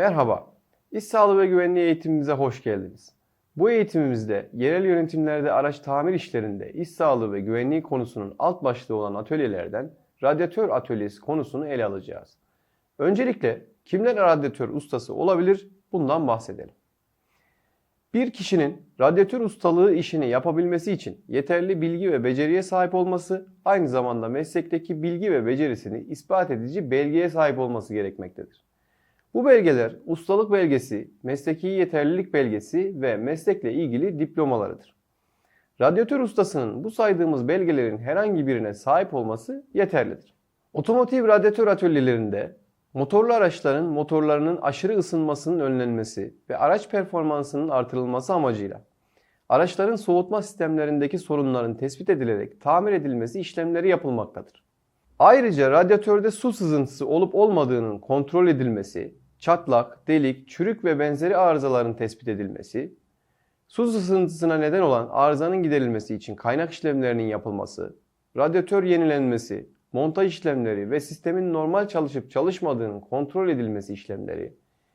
Merhaba, İş Sağlığı ve Güvenliği eğitimimize hoş geldiniz. Bu eğitimimizde yerel yönetimlerde araç tamir işlerinde iş sağlığı ve güvenliği konusunun alt başlığı olan atölyelerden radyatör atölyesi konusunu ele alacağız. Öncelikle kimler radyatör ustası olabilir bundan bahsedelim. Bir kişinin radyatör ustalığı işini yapabilmesi için yeterli bilgi ve beceriye sahip olması, aynı zamanda meslekteki bilgi ve becerisini ispat edici belgeye sahip olması gerekmektedir. Bu belgeler ustalık belgesi, mesleki yeterlilik belgesi ve meslekle ilgili diplomalarıdır. Radyatör ustasının bu saydığımız belgelerin herhangi birine sahip olması yeterlidir. Otomotiv radyatör atölyelerinde motorlu araçların motorlarının aşırı ısınmasının önlenmesi ve araç performansının artırılması amacıyla araçların soğutma sistemlerindeki sorunların tespit edilerek tamir edilmesi işlemleri yapılmaktadır. Ayrıca radyatörde su sızıntısı olup olmadığının kontrol edilmesi, çatlak, delik, çürük ve benzeri arızaların tespit edilmesi, su sızıntısına neden olan arızanın giderilmesi için kaynak işlemlerinin yapılması, radyatör yenilenmesi, montaj işlemleri ve sistemin normal çalışıp çalışmadığının kontrol edilmesi işlemleri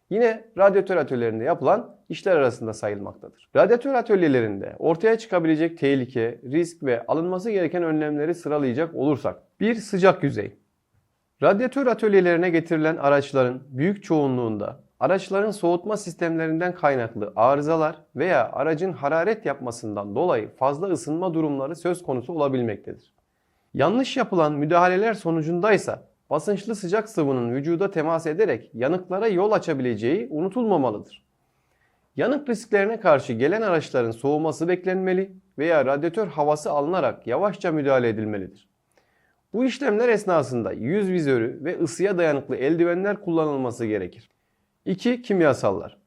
yine radyatör atölyelerinde yapılan işler arasında sayılmaktadır. Radyatör atölyelerinde ortaya çıkabilecek tehlike, risk ve alınması gereken önlemleri sıralayacak olursak bir sıcak yüzey. Radyatör atölyelerine getirilen araçların büyük çoğunluğunda araçların soğutma sistemlerinden kaynaklı arızalar veya aracın hararet yapmasından dolayı fazla ısınma durumları söz konusu olabilmektedir. Yanlış yapılan müdahaleler sonucundaysa basınçlı sıcak sıvının vücuda temas ederek yanıklara yol açabileceği unutulmamalıdır. Yanık risklerine karşı gelen araçların soğuması beklenmeli veya radyatör havası alınarak yavaşça müdahale edilmelidir. Bu işlemler esnasında yüz vizörü ve ısıya dayanıklı eldivenler kullanılması gerekir. 2. Kimyasallar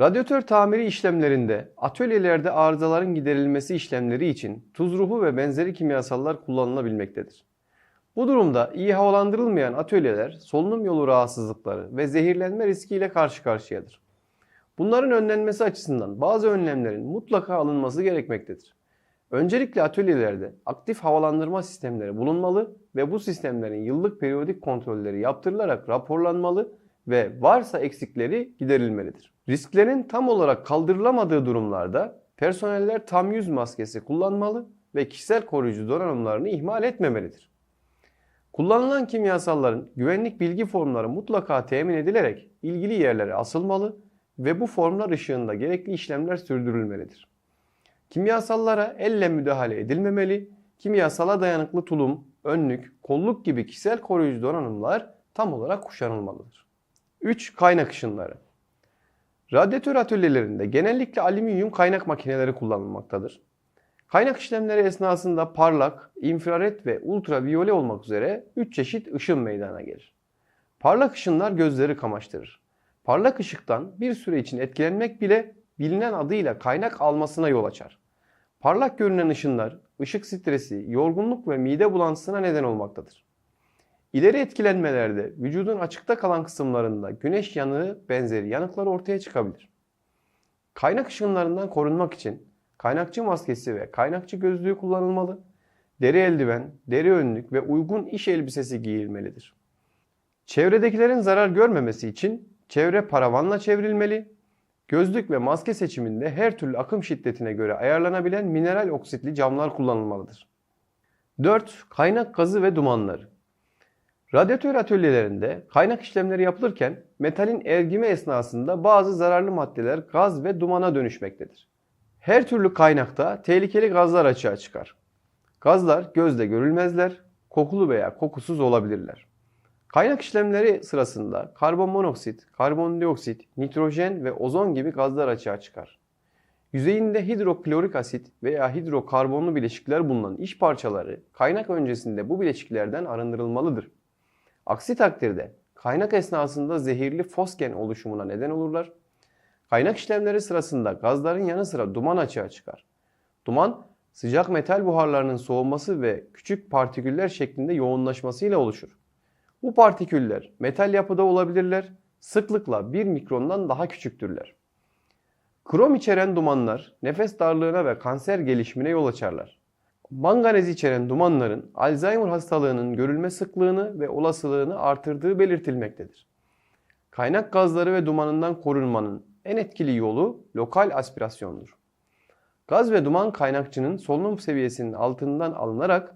Radyatör tamiri işlemlerinde atölyelerde arızaların giderilmesi işlemleri için tuz ruhu ve benzeri kimyasallar kullanılabilmektedir. Bu durumda iyi havalandırılmayan atölyeler solunum yolu rahatsızlıkları ve zehirlenme riskiyle karşı karşıyadır. Bunların önlenmesi açısından bazı önlemlerin mutlaka alınması gerekmektedir. Öncelikle atölyelerde aktif havalandırma sistemleri bulunmalı ve bu sistemlerin yıllık periyodik kontrolleri yaptırılarak raporlanmalı ve varsa eksikleri giderilmelidir. Risklerin tam olarak kaldırılamadığı durumlarda personeller tam yüz maskesi kullanmalı ve kişisel koruyucu donanımlarını ihmal etmemelidir. Kullanılan kimyasalların güvenlik bilgi formları mutlaka temin edilerek ilgili yerlere asılmalı ve bu formlar ışığında gerekli işlemler sürdürülmelidir. Kimyasallara elle müdahale edilmemeli, kimyasala dayanıklı tulum, önlük, kolluk gibi kişisel koruyucu donanımlar tam olarak kuşanılmalıdır. 3. Kaynak ışınları Radyatör atölyelerinde genellikle alüminyum kaynak makineleri kullanılmaktadır. Kaynak işlemleri esnasında parlak, infrared ve ultraviyole olmak üzere 3 çeşit ışın meydana gelir. Parlak ışınlar gözleri kamaştırır. Parlak ışıktan bir süre için etkilenmek bile bilinen adıyla kaynak almasına yol açar. Parlak görünen ışınlar ışık stresi, yorgunluk ve mide bulantısına neden olmaktadır. İleri etkilenmelerde vücudun açıkta kalan kısımlarında güneş yanığı benzeri yanıklar ortaya çıkabilir. Kaynak ışınlarından korunmak için kaynakçı maskesi ve kaynakçı gözlüğü kullanılmalı, deri eldiven, deri önlük ve uygun iş elbisesi giyilmelidir. Çevredekilerin zarar görmemesi için çevre paravanla çevrilmeli, gözlük ve maske seçiminde her türlü akım şiddetine göre ayarlanabilen mineral oksitli camlar kullanılmalıdır. 4. Kaynak gazı ve dumanları Radyatör atölyelerinde kaynak işlemleri yapılırken metalin ergime esnasında bazı zararlı maddeler gaz ve dumana dönüşmektedir. Her türlü kaynakta tehlikeli gazlar açığa çıkar. Gazlar gözle görülmezler, kokulu veya kokusuz olabilirler. Kaynak işlemleri sırasında karbon monoksit, karbondioksit, nitrojen ve ozon gibi gazlar açığa çıkar. Yüzeyinde hidroklorik asit veya hidrokarbonlu bileşikler bulunan iş parçaları kaynak öncesinde bu bileşiklerden arındırılmalıdır. Aksi takdirde kaynak esnasında zehirli fosgen oluşumuna neden olurlar. Kaynak işlemleri sırasında gazların yanı sıra duman açığa çıkar. Duman sıcak metal buharlarının soğuması ve küçük partiküller şeklinde yoğunlaşmasıyla oluşur. Bu partiküller metal yapıda olabilirler, sıklıkla 1 mikrondan daha küçüktürler. Krom içeren dumanlar nefes darlığına ve kanser gelişimine yol açarlar. Manganez içeren dumanların Alzheimer hastalığının görülme sıklığını ve olasılığını artırdığı belirtilmektedir. Kaynak gazları ve dumanından korunmanın en etkili yolu lokal aspirasyondur. Gaz ve duman kaynakçının solunum seviyesinin altından alınarak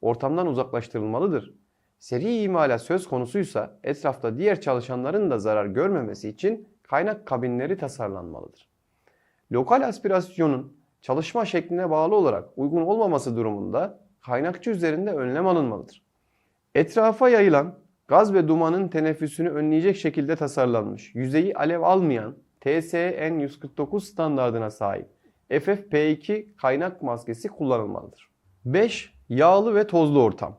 ortamdan uzaklaştırılmalıdır. Seri imalat söz konusuysa etrafta diğer çalışanların da zarar görmemesi için kaynak kabinleri tasarlanmalıdır. Lokal aspirasyonun çalışma şekline bağlı olarak uygun olmaması durumunda kaynakçı üzerinde önlem alınmalıdır. Etrafa yayılan gaz ve dumanın teneffüsünü önleyecek şekilde tasarlanmış, yüzeyi alev almayan TSN 149 standardına sahip FFP2 kaynak maskesi kullanılmalıdır. 5. Yağlı ve tozlu ortam.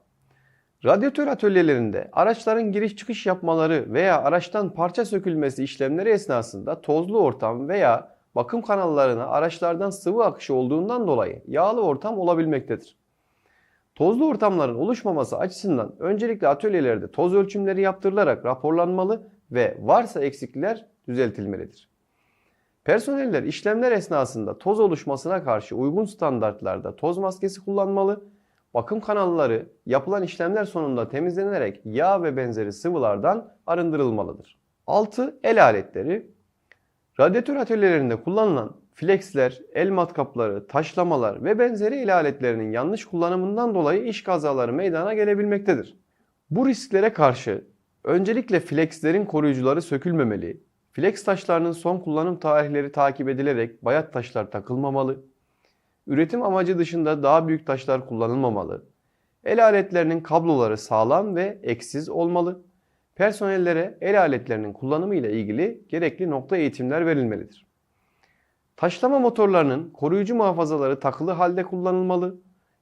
Radyatör atölyelerinde araçların giriş çıkış yapmaları veya araçtan parça sökülmesi işlemleri esnasında tozlu ortam veya bakım kanallarına araçlardan sıvı akışı olduğundan dolayı yağlı ortam olabilmektedir. Tozlu ortamların oluşmaması açısından öncelikle atölyelerde toz ölçümleri yaptırılarak raporlanmalı ve varsa eksiklikler düzeltilmelidir. Personeller işlemler esnasında toz oluşmasına karşı uygun standartlarda toz maskesi kullanmalı, bakım kanalları yapılan işlemler sonunda temizlenerek yağ ve benzeri sıvılardan arındırılmalıdır. 6. El aletleri Radyatör atölyelerinde kullanılan flexler, el matkapları, taşlamalar ve benzeri el aletlerinin yanlış kullanımından dolayı iş kazaları meydana gelebilmektedir. Bu risklere karşı öncelikle flexlerin koruyucuları sökülmemeli, flex taşlarının son kullanım tarihleri takip edilerek bayat taşlar takılmamalı, üretim amacı dışında daha büyük taşlar kullanılmamalı, el aletlerinin kabloları sağlam ve eksiz olmalı, personellere el aletlerinin kullanımı ile ilgili gerekli nokta eğitimler verilmelidir. Taşlama motorlarının koruyucu muhafazaları takılı halde kullanılmalı,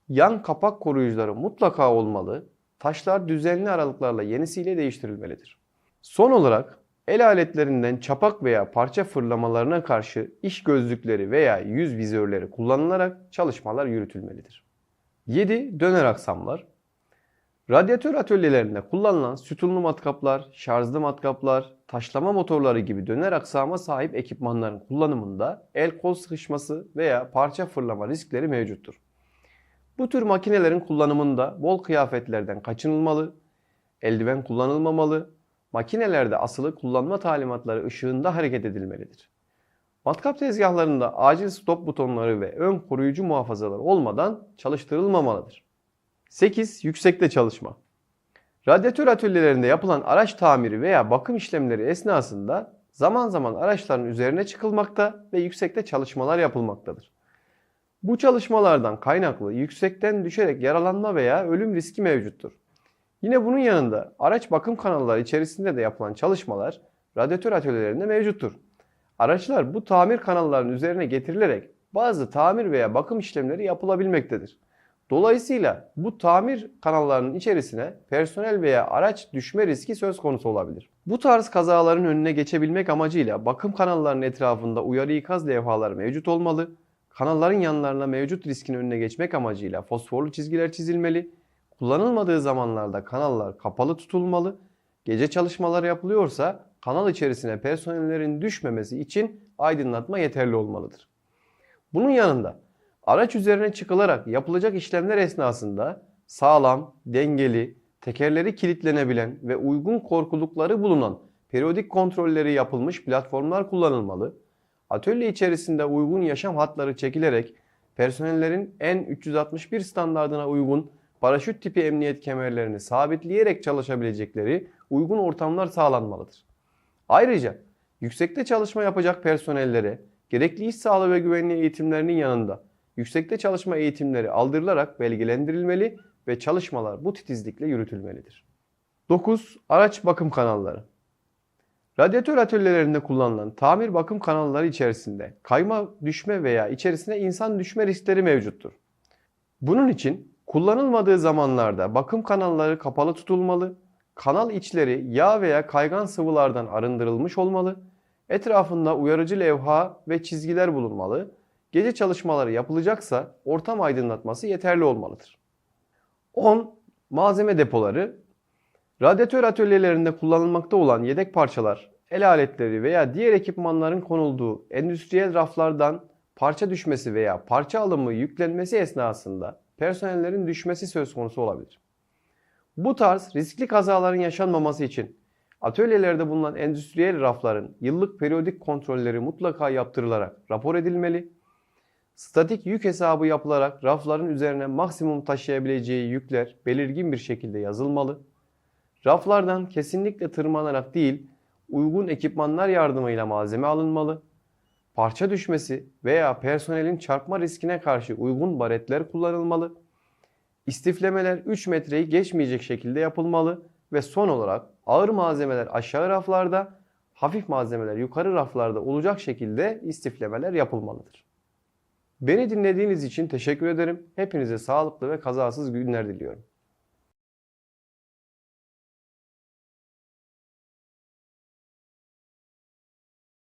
yan kapak koruyucuları mutlaka olmalı, taşlar düzenli aralıklarla yenisiyle değiştirilmelidir. Son olarak el aletlerinden çapak veya parça fırlamalarına karşı iş gözlükleri veya yüz vizörleri kullanılarak çalışmalar yürütülmelidir. 7. Döner aksamlar Radyatör atölyelerinde kullanılan sütunlu matkaplar, şarjlı matkaplar, taşlama motorları gibi döner aksama sahip ekipmanların kullanımında el kol sıkışması veya parça fırlama riskleri mevcuttur. Bu tür makinelerin kullanımında bol kıyafetlerden kaçınılmalı, eldiven kullanılmamalı, makinelerde asılı kullanma talimatları ışığında hareket edilmelidir. Matkap tezgahlarında acil stop butonları ve ön koruyucu muhafazalar olmadan çalıştırılmamalıdır. 8. Yüksekte çalışma. Radyatör atölyelerinde yapılan araç tamiri veya bakım işlemleri esnasında zaman zaman araçların üzerine çıkılmakta ve yüksekte çalışmalar yapılmaktadır. Bu çalışmalardan kaynaklı yüksekten düşerek yaralanma veya ölüm riski mevcuttur. Yine bunun yanında araç bakım kanalları içerisinde de yapılan çalışmalar radyatör atölyelerinde mevcuttur. Araçlar bu tamir kanallarının üzerine getirilerek bazı tamir veya bakım işlemleri yapılabilmektedir. Dolayısıyla bu tamir kanallarının içerisine personel veya araç düşme riski söz konusu olabilir. Bu tarz kazaların önüne geçebilmek amacıyla bakım kanallarının etrafında uyarı ikaz levhaları mevcut olmalı. Kanalların yanlarına mevcut riskin önüne geçmek amacıyla fosforlu çizgiler çizilmeli. Kullanılmadığı zamanlarda kanallar kapalı tutulmalı. Gece çalışmaları yapılıyorsa kanal içerisine personellerin düşmemesi için aydınlatma yeterli olmalıdır. Bunun yanında Araç üzerine çıkılarak yapılacak işlemler esnasında sağlam, dengeli, tekerleri kilitlenebilen ve uygun korkulukları bulunan periyodik kontrolleri yapılmış platformlar kullanılmalı. Atölye içerisinde uygun yaşam hatları çekilerek personellerin N361 standartına uygun paraşüt tipi emniyet kemerlerini sabitleyerek çalışabilecekleri uygun ortamlar sağlanmalıdır. Ayrıca yüksekte çalışma yapacak personellere gerekli iş sağlığı ve güvenliği eğitimlerinin yanında yüksekte çalışma eğitimleri aldırılarak belgelendirilmeli ve çalışmalar bu titizlikle yürütülmelidir. 9. Araç bakım kanalları Radyatör atölyelerinde kullanılan tamir bakım kanalları içerisinde kayma düşme veya içerisine insan düşme riskleri mevcuttur. Bunun için kullanılmadığı zamanlarda bakım kanalları kapalı tutulmalı, kanal içleri yağ veya kaygan sıvılardan arındırılmış olmalı, etrafında uyarıcı levha ve çizgiler bulunmalı Gece çalışmaları yapılacaksa ortam aydınlatması yeterli olmalıdır. 10. Malzeme depoları Radyatör atölyelerinde kullanılmakta olan yedek parçalar, el aletleri veya diğer ekipmanların konulduğu endüstriyel raflardan parça düşmesi veya parça alımı yüklenmesi esnasında personellerin düşmesi söz konusu olabilir. Bu tarz riskli kazaların yaşanmaması için Atölyelerde bulunan endüstriyel rafların yıllık periyodik kontrolleri mutlaka yaptırılarak rapor edilmeli. Statik yük hesabı yapılarak rafların üzerine maksimum taşıyabileceği yükler belirgin bir şekilde yazılmalı. Raflardan kesinlikle tırmanarak değil, uygun ekipmanlar yardımıyla malzeme alınmalı. Parça düşmesi veya personelin çarpma riskine karşı uygun baretler kullanılmalı. İstiflemeler 3 metreyi geçmeyecek şekilde yapılmalı ve son olarak ağır malzemeler aşağı raflarda, hafif malzemeler yukarı raflarda olacak şekilde istiflemeler yapılmalıdır. Beni dinlediğiniz için teşekkür ederim. Hepinize sağlıklı ve kazasız günler diliyorum.